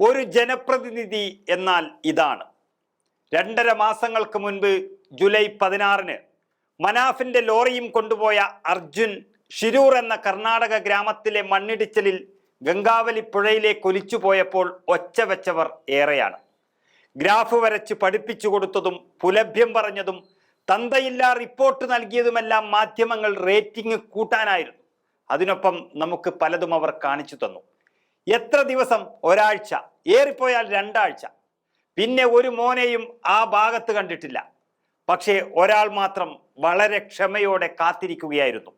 ഒരു ജനപ്രതിനിധി എന്നാൽ ഇതാണ്. രണ്ടര മാസങ്ങൾക്ക് മുൻപ് ജൂലൈ പതിനാറിന് മനാഫിന്റെ ലോറിയും കൊണ്ടുപോയ അർജുൻ ഷിരൂർ എന്ന കർണാടക ഗ്രാമത്തിലെ മണ്ണിടിച്ചിലിൽ ഗംഗാവലി പുഴയിലേക്ക് ഒലിച്ചു പോയപ്പോൾ ഒച്ച വെച്ചവർ ഏറെയാണ്. ഗ്രാഫ് വരച്ച് പഠിപ്പിച്ചു കൊടുത്തതും പുലഭ്യം പറഞ്ഞതും തന്തയില്ലാ റിപ്പോർട്ട് നൽകിയതുമെല്ലാം മാധ്യമങ്ങൾ റേറ്റിംഗ് കൂട്ടാനായിരുന്നു. അതിനൊപ്പം നമുക്ക് പലതും അവർ കാണിച്ചു തന്നു. എത്ര ദിവസം? ഒരാഴ്ച. ഏറിപ്പോയാൽ രണ്ടാഴ്ച. പിന്നെ ഒരു മോനെയും ആ ഭാഗത്ത് കണ്ടിട്ടില്ല. പക്ഷേ ഒരാൾ മാത്രം വളരെ ക്ഷമയോടെ കാത്തിരിക്കുകയായിരുന്നു.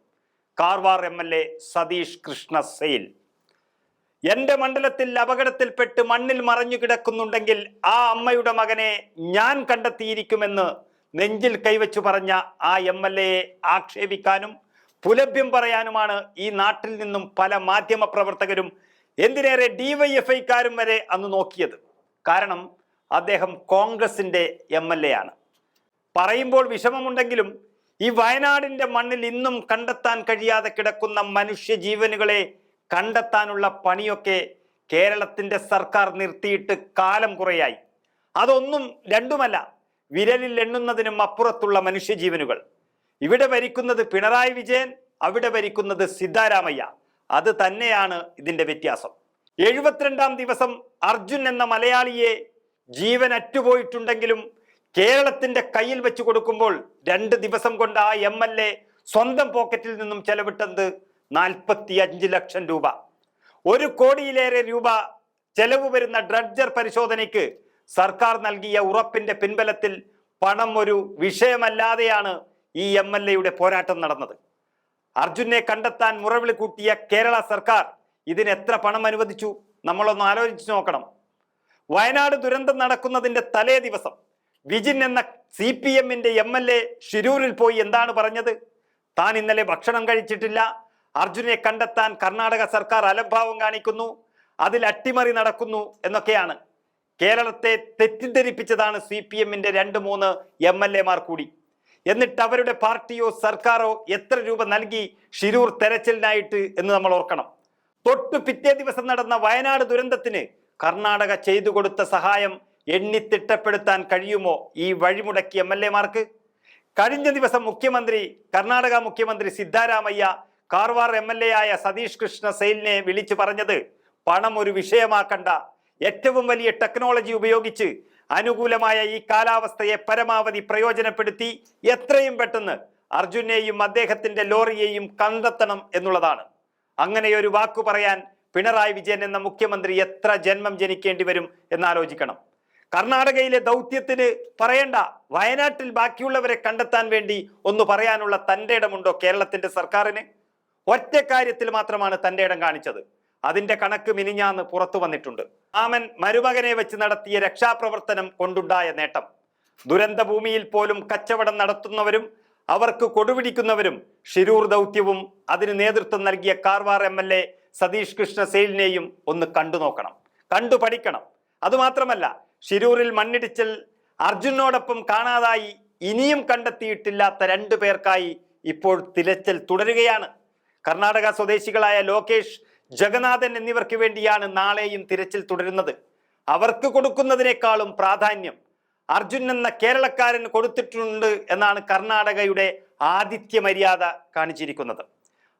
Karwar M L A Satish Krishna Sail. എന്റെ മണ്ഡലത്തിൽ അപകടത്തിൽപ്പെട്ട് മണ്ണിൽ മറഞ്ഞു കിടക്കുന്നുണ്ടെങ്കിൽ ആ അമ്മയുടെ മകനെ ഞാൻ കണ്ടെത്തിയിരിക്കുമെന്ന് നെഞ്ചിൽ കൈവച്ചു പറഞ്ഞ ആ എം എൽ എയെ ആക്ഷേപിക്കാനും പുലഭ്യം പറയാനുമാണ് ഈ നാട്ടിൽ നിന്നും പല മാധ്യമ പ്രവർത്തകരും എന്തിനേറെ ഡിവൈഎഫ്ഐക്കാരും വരെ അന്ന് നോക്കിയത്? കാരണം അദ്ദേഹം കോൺഗ്രസിന്റെ എം എൽ എ ആണ്. പറയുമ്പോൾ വിഷമമുണ്ടെങ്കിലും ഈ വയനാടിന്റെ മണ്ണിൽ ഇന്നും കണ്ടെത്താൻ കഴിയാതെ കിടക്കുന്ന മനുഷ്യജീവനുകളെ കണ്ടെത്താനുള്ള പണിയൊക്കെ കേരളത്തിന്റെ സർക്കാർ നിർത്തിയിട്ട് കാലം കുറയായി. അതൊന്നും രണ്ടുമല്ല വിരലിൽ എണ്ണുന്നതിനും അപ്പുറത്തുള്ള മനുഷ്യജീവനുകൾ. ഇവിടെ ഭരിക്കുന്നത് പിണറായി വിജയൻ അവിടെ ഭരിക്കുന്നത് സിദ്ധാരാമയ്യ. അത് തന്നെയാണ് ഇതിന്റെ വ്യത്യാസം. എഴുപത്തിരണ്ടാം ദിവസം അർജുൻ എന്ന മലയാളിയെ ജീവൻ അറ്റുപോയിട്ടുണ്ടെങ്കിലും കേരളത്തിന്റെ കയ്യിൽ വെച്ച് കൊടുക്കുമ്പോൾ രണ്ട് ദിവസം കൊണ്ട് ആ എം എൽ എ സ്വന്തം പോക്കറ്റിൽ നിന്നും ചെലവിട്ടത് നാൽപ്പത്തി അഞ്ച് ലക്ഷം രൂപ. ഒരു കോടിയിലേറെ രൂപ ചെലവ് വരുന്ന ഡ്രഡ്ജർ പരിശോധനയ്ക്ക് സർക്കാർ നൽകിയ ഉറപ്പിന്റെ പിൻബലത്തിൽ പണം ഒരു വിഷയമല്ലാതെയാണ് ഈ എം എൽ എയുടെ പോരാട്ടം നടന്നത്. അർജുനെ കണ്ടെത്താൻ മുറവിളി കൂട്ടിയ കേരള സർക്കാർ ഇതിന് എത്ര പണം അനുവദിച്ചു? നമ്മളൊന്ന് ആലോചിച്ച് നോക്കണം. വയനാട് ദുരന്തം നടക്കുന്നതിന്റെ തലേ ദിവസം വിജിൻ എന്ന സി പി എമ്മിന്റെ എം എൽ എ ഷിരൂരിൽ പോയി എന്താണ് പറഞ്ഞത്? താൻ ഇന്നലെ ഭക്ഷണം കഴിച്ചിട്ടില്ല. അർജുനെ കണ്ടെത്താൻ കർണാടക സർക്കാർ അലംഭാവം കാണിക്കുന്നു. അതിൽ അട്ടിമറി നടക്കുന്നു എന്നൊക്കെയാണ്. കേരളത്തെ തെറ്റിദ്ധരിപ്പിച്ചതാണ് സി പി എമ്മിന്റെ രണ്ട് മൂന്ന് എം എൽ എമാർ കൂടി. എന്നിട്ട് അവരുടെ പാർട്ടിയോ സർക്കാരോ എത്ര രൂപ നൽകി ഷിരൂർ തെരച്ചിലിനായിട്ട് എന്ന് നമ്മൾ ഓർക്കണം. തൊട്ടു പിറ്റേ ദിവസം നടന്ന വയനാട് ദുരന്തത്തിന് കർണാടക ചെയ്തു കൊടുത്ത സഹായം എണ്ണിത്തിട്ടപ്പെടുത്താൻ കഴിയുമോ? ഈ വഴിമുടക്കി എം എൽ എമാർക്ക്? കഴിഞ്ഞ ദിവസം മുഖ്യമന്ത്രി കർണാടക മുഖ്യമന്ത്രി Siddaramaiah Karwar M L A ആയ സതീഷ് കൃഷ്ണ സെയിലിനെ വിളിച്ചു പറഞ്ഞത് പണം ഒരു വിഷയമാക്കണ്ട. ഏറ്റവും വലിയ ടെക്നോളജി ഉപയോഗിച്ച് അനുകൂലമായ ഈ കാലാവസ്ഥയെ പരമാവധി പ്രയോജനപ്പെടുത്തി എത്രയും പെട്ടെന്ന് അർജുനെയും അദ്ദേഹത്തിന്റെ ലോറിയെയും കണ്ടെത്തണം എന്നുള്ളതാണ്. അങ്ങനെ ഒരു വാക്കു പറയാൻ പിണറായി വിജയൻ എന്ന മുഖ്യമന്ത്രി എത്ര ജന്മം ജനിക്കേണ്ടി വരും എന്നാലോചിക്കണം. കർണാടകയിലെ ദൗത്യത്തിന് പറയണ്ട വയനാട്ടിൽ ബാക്കിയുള്ളവരെ കണ്ടെത്താൻ വേണ്ടി ഒന്ന് പറയാനുള്ള തന്റെ ഇടമുണ്ടോ കേരളത്തിന്റെ സർക്കാരിന്? ഒറ്റ കാര്യത്തിൽ മാത്രമാണ് തന്റെ ഇടം കാണിച്ചത്. അതിന്റെ കണക്ക് മിനിഞ്ഞാന്ന് പുറത്തു വന്നിട്ടുണ്ട്. ആമൻ മരുമകനെ വെച്ച് നടത്തിയ രക്ഷാപ്രവർത്തനം കൊണ്ടുണ്ടായ നേട്ടം. ദുരന്തഭൂമിയിൽ പോലും കച്ചവടം നടത്തുന്നവരും അവർക്ക് കൊടുപിടിക്കുന്നവരും ഷിരൂർ ദൗത്യവും അതിന് നേതൃത്വം നൽകിയ Karwar M L A Satish Krishna സെയിലിനെയും ഒന്ന് കണ്ടു നോക്കണം. കണ്ടു പഠിക്കണം. അതുമാത്രമല്ല ഷിരൂരിൽ മണ്ണിടിച്ചൽ അർജുനോടൊപ്പം കാണാതായി ഇനിയും കണ്ടെത്തിയിട്ടില്ലാത്ത രണ്ടു പേർക്കായി ഇപ്പോൾ തിരച്ചിൽ തുടരുകയാണ്. കർണാടക സ്വദേശികളായ ലോകേഷ് ജഗന്നാഥൻ എന്നിവർക്ക് വേണ്ടിയാണ് നാളെയും തിരച്ചിൽ തുടരുന്നത്. അവർക്ക് കൊടുക്കുന്നതിനേക്കാളും പ്രാധാന്യം അർജുൻ എന്ന കേരളക്കാരൻ കൊടുത്തിട്ടുണ്ട് എന്നാണ് കർണാടകയുടെ ആതിഥ്യ മര്യാദ കാണിച്ചിരിക്കുന്നത്.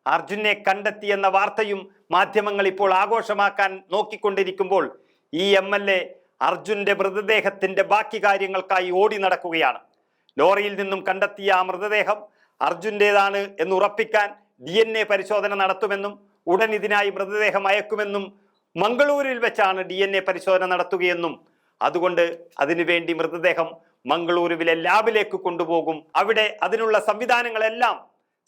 അർജുനെ കണ്ടെത്തി എന്ന വാർത്തയും മാധ്യമങ്ങൾ ഇപ്പോൾ ആഘോഷമാക്കാൻ നോക്കിക്കൊണ്ടിരിക്കുമ്പോൾ ഈ എം എൽ എ അർജുന്റെ മൃതദേഹത്തിന്റെ ബാക്കി കാര്യങ്ങൾക്കായി ഓടി നടക്കുകയാണ്. ലോറിയിൽ നിന്നും കണ്ടെത്തിയ ആ മൃതദേഹം അർജുന്റേതാണ് എന്ന് ഉറപ്പിക്കാൻ ഡി പരിശോധന നടത്തുമെന്നും ഉടൻ ഇതിനായി മൃതദേഹം അയക്കുമെന്നും മംഗളൂരിൽ വെച്ചാണ് ഡി എൻ എ പരിശോധന നടത്തുകയെന്നും അതുകൊണ്ട് അതിനുവേണ്ടി മൃതദേഹം മംഗളൂരുവിലെ ലാബിലേക്ക് കൊണ്ടുപോകും. അവിടെ അതിനുള്ള സംവിധാനങ്ങളെല്ലാം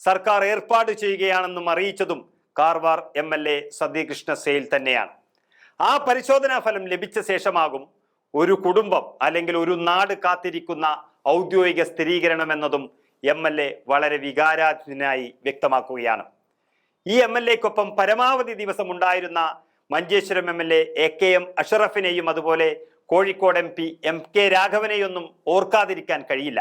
സർക്കാർ ഏർപ്പാട് ചെയ്യുകയാണെന്നും അറിയിച്ചതും Karwar M L A Satikrishna Sail തന്നെയാണ്. ആ പരിശോധനാ ഫലം ലഭിച്ച ശേഷമാകും ഒരു കുടുംബം അല്ലെങ്കിൽ ഒരു നാട് കാത്തിരിക്കുന്ന ഔദ്യോഗിക സ്ഥിരീകരണം എന്നതും എ വളരെ വികാരാധീനായി വ്യക്തമാക്കുകയാണ്. ഈ എം എൽ എക്കൊപ്പം പരമാവധി ദിവസം ഉണ്ടായിരുന്ന Manjeshwaram M L A A K M അഷറഫിനെയും അതുപോലെ Kozhikode M P M K രാഘവനെയൊന്നും ഓർക്കാതിരിക്കാൻ കഴിയില്ല.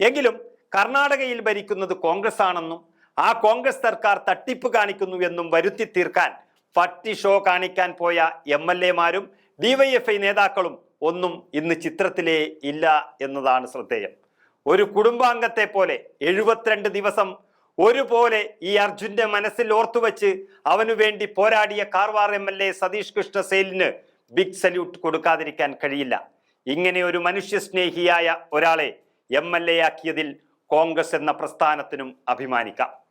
എങ്കിലും കർണാടകയിൽ ഭരിക്കുന്നത് കോൺഗ്രസ് ആണെന്നും ആ കോൺഗ്രസ് സർക്കാർ തട്ടിപ്പ് കാണിക്കുന്നു എന്നും വരുത്തി തീർക്കാൻ പട്ടി ഷോ കാണിക്കാൻ പോയ എം എൽ എമാരും ഡിവൈഎഫ്ഐ നേതാക്കളും ഒന്നും ഇന്ന് ചിത്രത്തിലേ ഇല്ല എന്നതാണ് ശ്രദ്ധേയം. ഒരു കുടുംബാംഗത്തെ പോലെ എഴുപത്തിരണ്ട് ദിവസം ഒരുപോലെ ഈ അർജുന്റെ മനസ്സിൽ ഓർത്തുവെച്ച് അവനു വേണ്ടി പോരാടിയ Karwar M L A Satish Krishna സെയിലിന് big salute കൊടുക്കാതിരിക്കാൻ കഴിയില്ല. ഇങ്ങനെ ഒരു മനുഷ്യസ്നേഹിയായ ഒരാളെ എം എൽ എ ആക്കിയതിൽ കോൺഗ്രസ് എന്ന പ്രസ്ഥാനത്തിനും അഭിമാനിക്കാം.